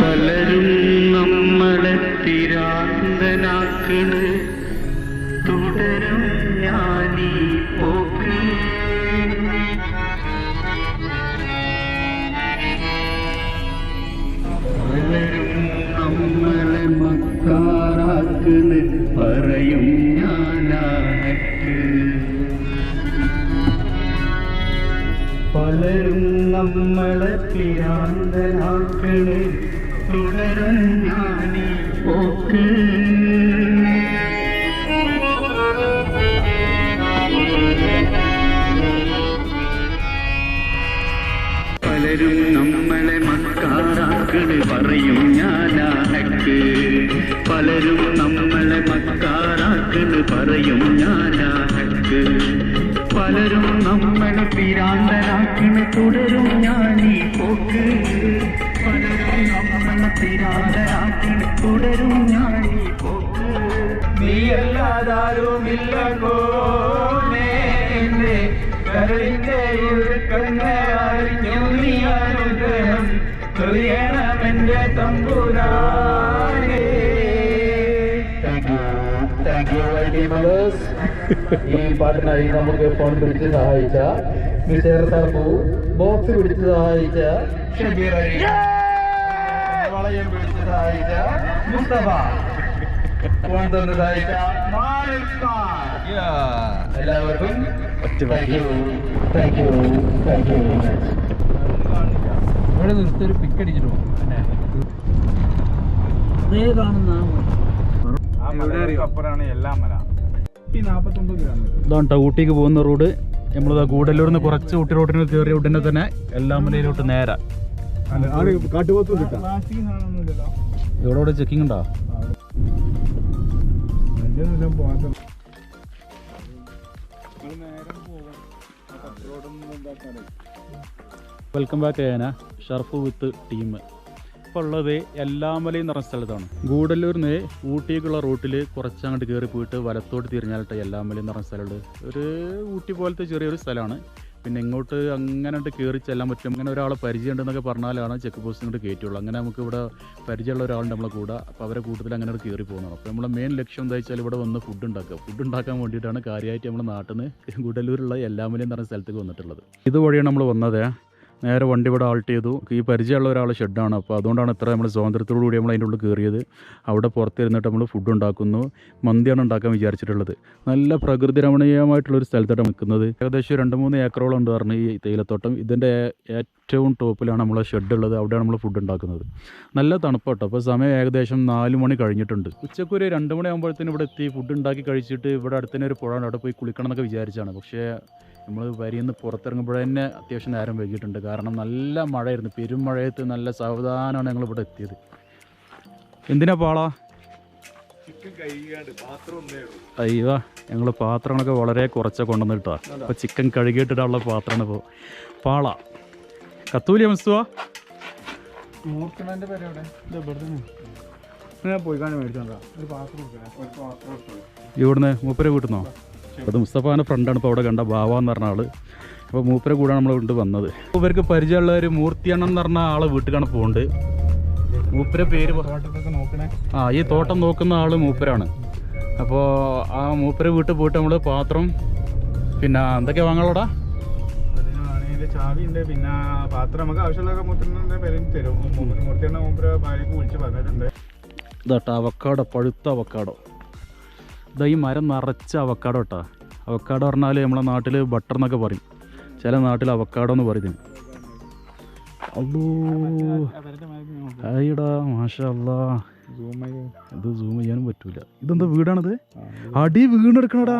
പലരും നമ്മളെ തിരാന്തനാക്കണ്. തുടരും ഞാനീ പോക്ക്. പലരും നമ്മളെ മക്കാറാക്കണ്. പറയും ഞാനാക്ക് പലരും നമ്മളെ പിരാന്തനാക്കളെ. തുടരും പലരും നമ്മളെ മക്കാറാക്കൾ പറയും ഞാനാനക്ക്. പലരും നമ്മളെ മക്കാറാക്കൾ പറയും ഞാനാക്ക് പലരും നമ്മളെ പിരാന്തനാക്കണ് തുടരും. ഞാനീ പോക്ക് പലരും തുടരും. ഞാനീ പോക്ക് നീയല്ലാതാരുമില്ല കരളിന്റെ കണ്ണറിഞ്ഞു നീ അനുഗ്രഹം ചൊരിയണമെന്റെ തമ്പുരാനേ മച്ച് ഈ പാട്ടിനായി നമുക്ക് ഫോൺ പിടിച്ച് സഹായിച്ച മിസ്റ്റർ സർപ്പു ബോക്സ് പിടിച്ച് സഹായിച്ച ഷബീർ അലി വളയം പിടിച്ച് സഹായിച്ച മുസ്തഫ. ഫോൺ തന്ന് സഹായിച്ച. എല്ലാവർക്കും thank you thank you thank you very much ഇവിടെ നിർത്തി ഒരു പിക്ക് അടിച്ചിട്ട് പോകും അതേ കാണുന്ന ആ മലകൾക്ക് അപ്പുറമാണ് എല്ലാ മല ഇതാണ് ട്ടോ ഊട്ടിക്ക് പോകുന്ന റോഡ് നമ്മളിതാ ഗൂഡല്ലൂരിൽ നിന്ന് കുറച്ച് ഊട്ടി റോഡിന് കയറിയ ഉടനെ തന്നെ എല്ലാ എല്ലാമലയിലോട്ട് നേരെ. ഇവിടെ ഇവിടെ ചെക്കിംഗ് ഉണ്ടോ? വെൽക്കം ബാക്ക് ഏന. ഷർഫ് വിത്ത് ടീം. ഇപ്പോൾ ഉള്ളത് എല്ലാമലയും എന്ന് സ്ഥലത്താണ്. ഗൂഡല്ലൂരിൽ നിന്ന് ഊട്ടിക്കുള്ള റൂട്ടിൽ കുറച്ചങ്ങോട്ട് കയറി പോയിട്ട് വലത്തോട്ട് തിരിഞ്ഞാലിട്ട് എല്ലാമലയും എന്ന് പറഞ്ഞ സ്ഥലമുണ്ട്. ഒരു ഊട്ടി പോലത്തെ ചെറിയൊരു സ്ഥലമാണ്. പിന്നെ ഇങ്ങോട്ട് അങ്ങനെ കയറി ചെല്ലാൻ പറ്റും. അങ്ങനെ ഒരാളെ പരിചയം ഉണ്ടെന്നൊക്കെ പറഞ്ഞാലാണ് ചെക്ക് പോസ്റ്റ് ഇങ്ങോട്ട് കയറ്റുള്ളൂ. അങ്ങനെ നമുക്ക് ഇവിടെ പരിചയമുള്ള ഒരാളുണ്ട് നമ്മളെ കൂടെ. അപ്പോൾ അവരെ കൂട്ടത്തിൽ അങ്ങനെ കയറി പോകുന്നതാണ്. അപ്പോൾ നമ്മളെ മെയിൻ ലക്ഷ്യം എന്താ വെച്ചാൽ ഇവിടെ വന്ന് ഫുഡ് ഉണ്ടാക്കുക. ഫുഡ് ഉണ്ടാക്കാൻ വേണ്ടിയിട്ടാണ് കാര്യമായിട്ട് നമ്മുടെ നാട്ടിൽ നിന്ന് ഗുഡല്ലൂരുള്ള എല്ലാമലയും എന്ന് സ്ഥലത്തേക്ക് വന്നിട്ടുള്ളത്. ഇതുവഴിയാണ് നമ്മൾ വന്നത്. നേരെ വണ്ടി ഇവിടെ ആൾട്ട് ചെയ്തു. ഈ പരിചയമുള്ള ഒരാളെ ഷെഡാണ്. അപ്പോൾ അതുകൊണ്ടാണ് ഇത്ര നമ്മൾ സ്വാതന്ത്ര്യത്തോടു കൂടി നമ്മൾ അതിന്റെ ഉള്ളിൽ കയറിയത്. അവിടെ പുറത്തിരുന്നിട്ട് നമ്മൾ ഫുഡ് ഉണ്ടാക്കുന്നു. മന്തിയാണ് ഉണ്ടാക്കാൻ വിചാരിച്ചിട്ടുള്ളത്. നല്ല പ്രകൃതി രമണീയമായിട്ടുള്ളൊരു സ്ഥലത്താണ് നിൽക്കുന്നത്. ഏകദേശം രണ്ട് മൂന്ന് ഏക്കറോളം ഉണ്ട് പറഞ്ഞു ഈ തേയിലത്തോട്ടം. ഇതിന്റെ ഏറ്റവും ടോപ്പിലാണ് നമ്മളെ ഷെഡ് ഉള്ളത്. അവിടെയാണ് നമ്മൾ ഫുഡ് ഉണ്ടാക്കുന്നത്. നല്ല തണുപ്പാട്ടോ. അപ്പോൾ സമയം ഏകദേശം നാല് മണി കഴിഞ്ഞിട്ടുണ്ട്. ഉച്ചയ്ക്ക് ഒരു രണ്ട് മണി ആകുമ്പോഴത്തേനും ഇവിടെ എത്തി. ഫുഡ് ഉണ്ടാക്കി കഴിച്ചിട്ട് ഇവിടെ അടുത്തന്നെ ഒരു പുഴ അവിടെ പോയി കുളിക്കണം എന്നൊക്കെ വിചാരിച്ചാണ്. പക്ഷേ നമ്മൾ വരിയെന്ന് നിന്ന് പുറത്തിറങ്ങുമ്പോൾ തന്നെ അത്യാവശ്യം നേരം വൈകിയിട്ടുണ്ട്. കാരണം നല്ല മഴയായിരുന്നു. പെരുമഴയത്ത് നല്ല സാവധാനമാണ് ഞങ്ങൾ ഇവിടെ എത്തിയത്. എന്തിനാ പാളാ? അയ്യോ ഞങ്ങൾ പാത്രങ്ങളൊക്കെ വളരെ കുറച്ച് കൊണ്ടുവന്നിട്ടാ അപ്പോൾ ചിക്കൻ കഴുകിയിട്ടിട്ടുള്ള പാത്രമാണ് ഇപ്പോൾ പാള കത്തൂലി എടുത്തോ ഇവിടുന്ന്. മൂപ്പരെ വീട്ടുന്നോ? അത് മുസ്തഫാന്റെ ഫ്രണ്ടാണ് ഇപ്പോൾ അവിടെ കണ്ട ബാവ എന്ന് പറഞ്ഞ ആൾ. അപ്പോൾ മൂപ്പരെ കൂടാണ് നമ്മൾ കൊണ്ട് വന്നത്. ഇവർക്ക് പരിചയമുള്ള ഒരു മൂർത്തിയണ്ണം എന്ന് പറഞ്ഞ ആളെ വീട്ടിലാണ് പോകുന്നുണ്ട് മൂപ്പരെ പേര് നോക്കണേ. ആ ഈ തോട്ടം നോക്കുന്ന ആൾ മൂപ്പരാണ്. അപ്പോൾ ആ മൂപ്പരെ വീട്ടിൽ പോയിട്ട് നമ്മൾ പാത്രം പിന്നെ എന്തൊക്കെ വാങ്ങാളോടാ ചാവി ഉണ്ട് പിന്നെ പാത്രം നമുക്ക് ആവശ്യമുള്ള മൂത്രന്റെ പേരും തരും. മൂർത്തിയുടെ മൂപ്പര് ഭാര്യക്ക് വിളിച്ച് പറഞ്ഞിട്ടുണ്ട്. ഇതാട്ടോ അവക്കാടോ പഴുത്ത അവക്കാടോ. ഇതാ ഈ മരം നിറച്ച അവക്കാടോ കേട്ടോ അവക്കാടോ പറഞ്ഞാൽ നമ്മളെ നാട്ടിൽ ബട്ടർ എന്നൊക്കെ പറയും. ചില നാട്ടിൽ അവക്കാടോ എന്ന് അല്ലോ അയ്യടാ അല്ലാ ഇത് സൂം ചെയ്യാനും പറ്റൂല. ഇതെന്താ വീടാണിത്? അടി വീണെടുക്കണടാ.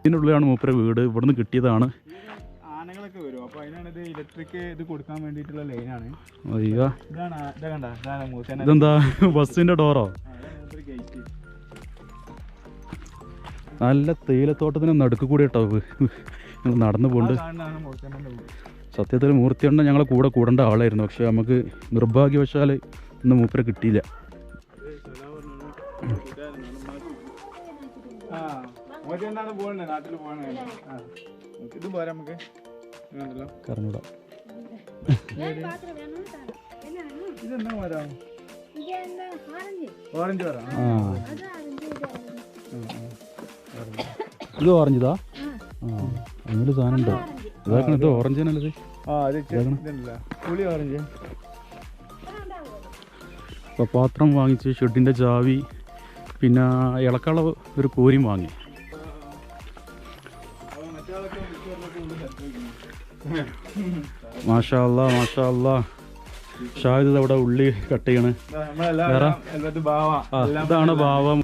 ഇതിനുള്ളിലാണ് മൂപ്പരെ വീട്. ഇവിടുന്ന് കിട്ടിയതാണ്. ആനകളൊക്കെ വരും. അപ്പൊ ഇലക്ട്രിക് ഇത് കൊടുക്കാൻ വേണ്ടിയിട്ടുള്ള ലൈനാണ് ഇതെന്താ? ബസ്സിന്റെ ഡോറോ നല്ല തേയിലത്തോട്ടത്തിന് നടുക്ക് കൂടി കേട്ടോ ഞങ്ങൾ നടന്നു പോണ്ട്. സത്യത്തിൽ മൂർത്തി മൂർത്തിയുണ്ട് ഞങ്ങളെ കൂടെ കൂടേണ്ട ആളായിരുന്നു. പക്ഷെ നമുക്ക് നിർഭാഗ്യവശാൽ ഇന്ന് മൂപ്പരെ കിട്ടിയില്ല. ആ മൂർത്തി എന്താണ് പോകുന്നത് ഇത് ഓറഞ്ചിതാ ആ അങ്ങനെ സാധനം ഉണ്ടോ ഇതാക്കണം ഇത് ഓറഞ്ച്. നല്ലത് അപ്പോൾ പാത്രം വാങ്ങിച്ച് ഷെഡിന്റെ ചാവി പിന്നെ ഇളക്കള ഒരു കോരിയും വാങ്ങി. മാഷാ അല്ലാ മാഷാ അല്ലാ ഷാഹിദ് അവിടെ ഉള്ളി കട്ട് ചെയ്യണ്? വേറെ? ഇതാണ് ഭാവം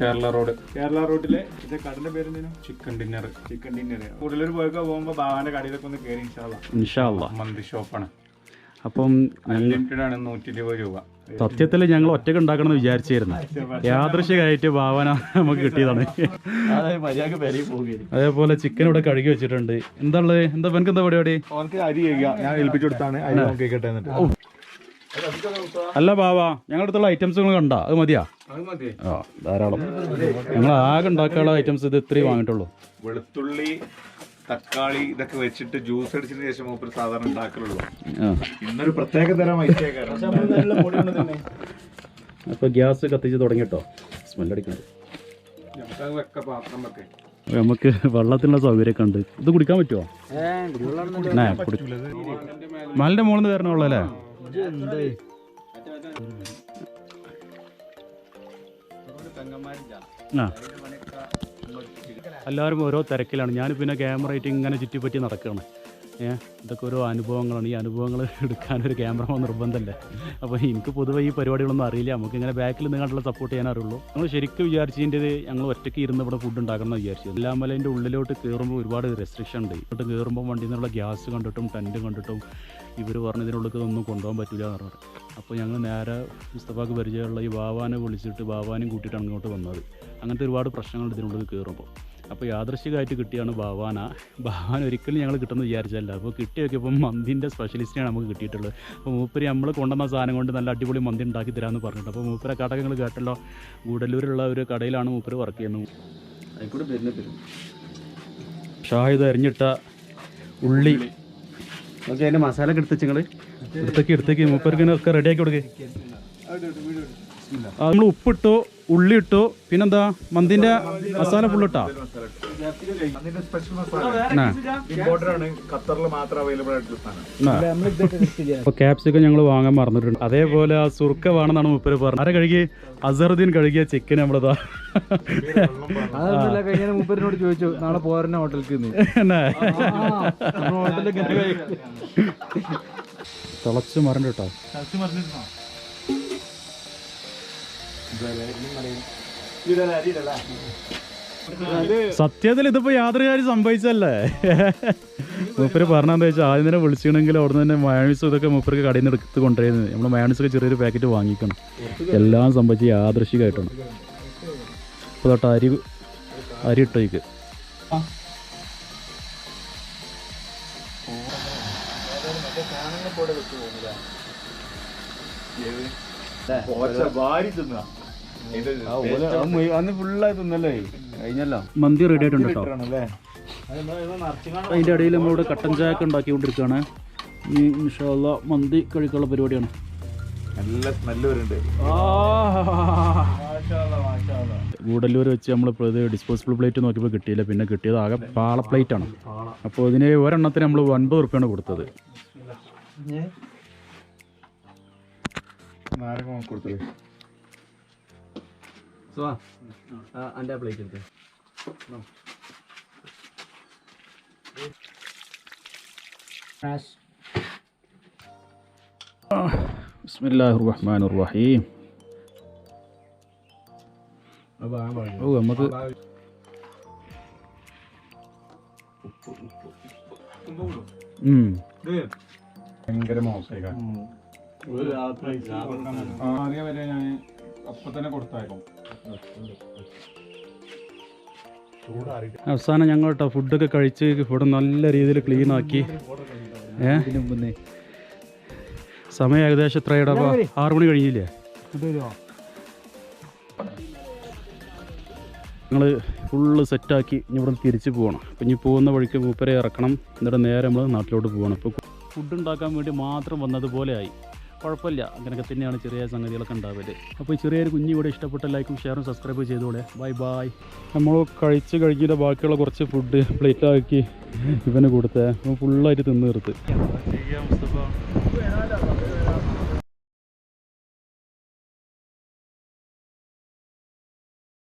കേരള റോഡ്. കേരള റോഡിലെ കടന്റെ പേര് ചിക്കൻ ഡിന്നർ. Chicken dinner. കൂടുതലൂർ പോയൊക്കെ പോകുമ്പോ ബാവാന്റെ കടയിലൊക്കെ ഒന്ന് കയറി ഇൻഷാല്ല മന്തി ഷോപ്പാണ്. അപ്പം അൺലിമിറ്റഡ് ആണ് നൂറ്റി ഇരുപത് രൂപ. സത്യത്തിൽ ഞങ്ങൾ ഒറ്റയ്ക്ക് ഉണ്ടാക്കണം എന്ന് വിചാരിച്ചായിരുന്നു. യാദൃശ്യമായിട്ട് ഭാവന നമുക്ക് കിട്ടിയതാണ്. അതേപോലെ ചിക്കൻ ഇവിടെ കഴുകി വെച്ചിട്ടുണ്ട്. എന്താ എന്താ എനിക്ക് എന്താ പരിപാടി? അല്ല? ബാവ ഞങ്ങളുടെ അടുത്തുള്ള ഐറ്റംസുകൾ കണ്ടാ? അത് മതിയാ? ആ ധാരാളം. ഞങ്ങൾ ആകെ ഉണ്ടാക്കാനുള്ള ഐറ്റംസ് ഇത് ഇത്രയും വാങ്ങിയിട്ടുള്ളൂ. വെളുത്തുള്ളി തക്കാളി ഇതൊക്കെ വെച്ചിട്ട് ജ്യൂസ് അടിച്ചതിന് ശേഷം മൂപ്പര് സാധാരണ ഉണ്ടാക്കലുള്ളൂ. ഇന്നൊരു പ്രത്യേക തരം ഐറ്റം അപ്പൊ ഗ്യാസ് കത്തിച്ച് തുടങ്ങിട്ടോ അപ്പോൾ നമുക്ക് വെള്ളത്തിനുള്ള സൗകര്യമൊക്കെ ഉണ്ട്. ഇത് കുടിക്കാൻ പറ്റുമോ മലിന്റെ മുകളിൽ നിന്ന് അല്ലേ? ആ. എല്ലാവരും ഓരോ തിരക്കിലാണ്. ഞാൻ പിന്നെ ക്യാമറ ആയിട്ട് ഇങ്ങനെ ചുറ്റിപ്പറ്റി നടക്കുകയാണ് ഏഹ് ഇതൊക്കെ ഓരോ അനുഭവങ്ങളാണ്. ഈ അനുഭവങ്ങൾ എടുക്കാനൊരു ക്യാമറ നിർബന്ധമല്ലേ അപ്പോൾ എനിക്ക് പൊതുവെ ഈ പരിപാടികളൊന്നും അറിയില്ല. നമുക്ക് ഇങ്ങനെ ബാക്കിൽ നിങ്ങളുടെ സപ്പോർട്ട് ചെയ്യാൻ അറിയുള്ളൂ. ഞങ്ങൾ ശരിക്കും വിചാരിച്ചതിന്റെ ഞങ്ങൾ ഒറ്റയ്ക്ക് ഇരുന്ന് ഇവിടെ ഫുഡ് ഉണ്ടാക്കണം എന്ന് വിചാരിച്ചു എല്ലാമലേന്റെ ഉള്ളിലോട്ട് കയറുമ്പോൾ ഒരുപാട് റെസ്ട്രിക്ഷൻ ഉണ്ട്. ഇങ്ങോട്ട് കയറുമ്പോൾ വണ്ടിയിൽ നിന്നുള്ള ഗ്യാസ് കണ്ടിട്ടും ടെന്റ് കണ്ടിട്ടും ഇവർ പറഞ്ഞതിനുള്ളിൽ ഒന്നും കൊണ്ടുപോകാൻ പറ്റില്ല എന്ന് പറഞ്ഞത്. അപ്പോൾ ഞങ്ങൾ നേരെ മുസ്തഫാക്ക് പരിചയമുള്ള ഈ ബാവാനെ വിളിച്ചിട്ട് ബാവാനെയും കൂട്ടിയിട്ടാണ് ഇങ്ങോട്ട് വന്നത്. അങ്ങനത്തെ ഒരുപാട് പ്രശ്നങ്ങൾ ഇതിനുള്ളിൽ കയറുമ്പോൾ അപ്പോൾ യാദൃശികമായിട്ട് കിട്ടിയാണ് ഭവാന. ഭവാന ഒരിക്കലും ഞങ്ങൾ കിട്ടുമെന്ന് വിചാരിച്ചല്ല അപ്പോൾ കിട്ടി നോക്കിയപ്പോൾ മന്തിന്റെ സ്പെഷ്യലിസ്റ്റിനാണ് നമുക്ക് കിട്ടിയിട്ടുള്ളത്. അപ്പോൾ മൂപ്പര് നമ്മൾ കൊണ്ടുവന്ന സാധനം കൊണ്ട് നല്ല അടിപൊളി മന്തി ഉണ്ടാക്കി തരാമെന്ന് പറഞ്ഞിട്ട് അപ്പോൾ മൂപ്പര കടകങ്ങൾ കേട്ടല്ലോ. ഗൂഡല്ലൂരുള്ള ഒരു കടയിലാണ് മൂപ്പര് വർക്ക് ചെയ്യുന്നത്. ഷാഹിദ് അരിഞ്ഞിട്ട ഉള്ളി. ഓക്കെ അതിന്റെ മസാല ഒക്കെ എടുത്ത് എടുത്തേക്ക് എടുത്തേക്ക്. മൂപ്പർക്ക് ഒക്കെ റെഡിയാക്കി കൊടുക്കേ. നമ്മൾ ഉപ്പിട്ടു ഉള്ളി ഇട്ടു പിന്നെന്താ മന്തിന്റെ മസാല ഫുള്ളിട്ടാ? അതിന്റെ സ്പെഷ്യൽ മസാല. ഇമ്പോർട്ടഡ് ആണ്. ഖത്തറിൽ മാത്രം അവൈലബിൾ ആയിട്ടുള്ള സാധനം. അപ്പോൾ ക്യാപ്സിക്കം ഞങ്ങൾ വാങ്ങാൻ മറന്നിട്ടുണ്ട്. അതേപോലെ ആ സുർക്ക വേണമെന്നാണ് മുപ്പര് പറഞ്ഞത്. ആരെ കഴുകി അസറുദ്ദീൻ കഴുകിയ ചിക്കൻ നമ്മളതാ. മുപ്പരിനോട് ചോദിച്ചു നാളെ പോരണ ഹോട്ടലിൽ തിളച്ചു മറന്നിട്ടോ? മറണ്ട് കേട്ടോ സത്യത്തിൽ ഇതിപ്പോ യാതൊരു കാര്യം സംഭവിച്ചല്ലേ മൂപ്പര് പറഞ്ഞെന്താ വെച്ചാൽ ആദ്യം തന്നെ വിളിച്ചിരുന്നെങ്കിൽ അവിടെ തന്നെ മയോണീസ് ഇതൊക്കെ മൂപ്പർക്ക് കടയിൽ നിന്ന് എടുത്ത് കൊണ്ടുവരുന്നത് നമ്മൾ മയോണീസ് ഒക്കെ ചെറിയൊരു പാക്കറ്റ് വാങ്ങിക്കണം. എല്ലാം സംഭവിച്ച് യാദൃശികമായിട്ടാണ് അപ്പൊ തൊട്ട് അരി അരി ഇട്ടേക്ക് വാരി തിന്നാ അന്ന് ഫുള്ളായി തിന്നല്ലേ? കഴിഞ്ഞല്ലോ? മന്തി റെഡി ആയിട്ടുണ്ട് കേട്ടോ അല്ലേ അതിന്റെ ഇടയിൽ നമ്മളിവിടെ കട്ടൻ ചായ ഒക്കെ ഉണ്ടാക്കിക്കൊണ്ടിരിക്കുകയാണ്. ഈ ഇൻഷാല്ല മന്തി കഴിക്കാനുള്ള പരിപാടിയാണ്. നല്ല സ്മെല്ല് വരുന്നുണ്ട്. ഗൂഡല്ലൂർ വെച്ച് നമ്മളിപ്പോൾ ഇത് ഡിസ്പോസിബിൾ പ്ലേറ്റ് നോക്കിയപ്പോൾ കിട്ടിയില്ല. പിന്നെ കിട്ടിയത് ആകെ പാള പ്ലേറ്റ് ആണ്. അപ്പോൾ ഇതിന് ഒരെണ്ണത്തിന് നമ്മൾ ഒൻപത് റുപ്യാണ് കൊടുത്തത്. നാരങ്ങ കൊടുത്തത് എന്റെ പ്ലേറ്റ് എടുത്ത് ബിസ്മില്ലാഹിർ റഹ്മാനിർ റഹീം ഓ നമുക്ക്. ഭയങ്കര മോശമായി ആദ്യം വരെ ഞാൻ അപ്പൊ തന്നെ കൊടുത്തായിരുന്നു. അവസാനം ഞങ്ങൾ കേട്ടോ ഫുഡൊക്കെ കഴിച്ച് ഇവിടെ നല്ല രീതിയിൽ ക്ലീൻ ആക്കി. ഏ? സമയം ഏകദേശം എത്രയുടെ? ആറു മണി കഴിഞ്ഞില്ലേ? ഞങ്ങൾ ഫുള്ള് സെറ്റാക്കി ഇനി ഇവിടെ തിരിച്ച് പോകണം അപ്പം ഇനി പോകുന്ന വഴിക്ക് മൂപ്പരെ ഇറക്കണം. എന്നിട്ട് നേരെ നമ്മൾ നാട്ടിലോട്ട് പോകണം അപ്പോൾ ഫുഡ് ഉണ്ടാക്കാൻ വേണ്ടി മാത്രം വന്നതുപോലെ ആയി. കുഴപ്പമില്ല. അങ്ങനെയൊക്കെ തന്നെയാണ് ചെറിയ സംഗതികളൊക്കെ ഉണ്ടാവൽ. അപ്പോൾ ഈ ചെറിയൊരു കുഞ്ഞു കൂടെ ഇഷ്ടപ്പെട്ട ലൈക്കും ഷെയറും സബ്സ്ക്രൈബ് ചെയ്തോളെ ബൈ ബൈ. നമ്മൾ കഴിച്ച് കഴിഞ്ഞിട്ട് ബാക്കിയുള്ള കുറച്ച് ഫുഡ് പ്ലേറ്റാക്കി ഇവന് കൊടുത്തേ. ഫുള്ളായിട്ട് തിന്ന് മുസ്തഫ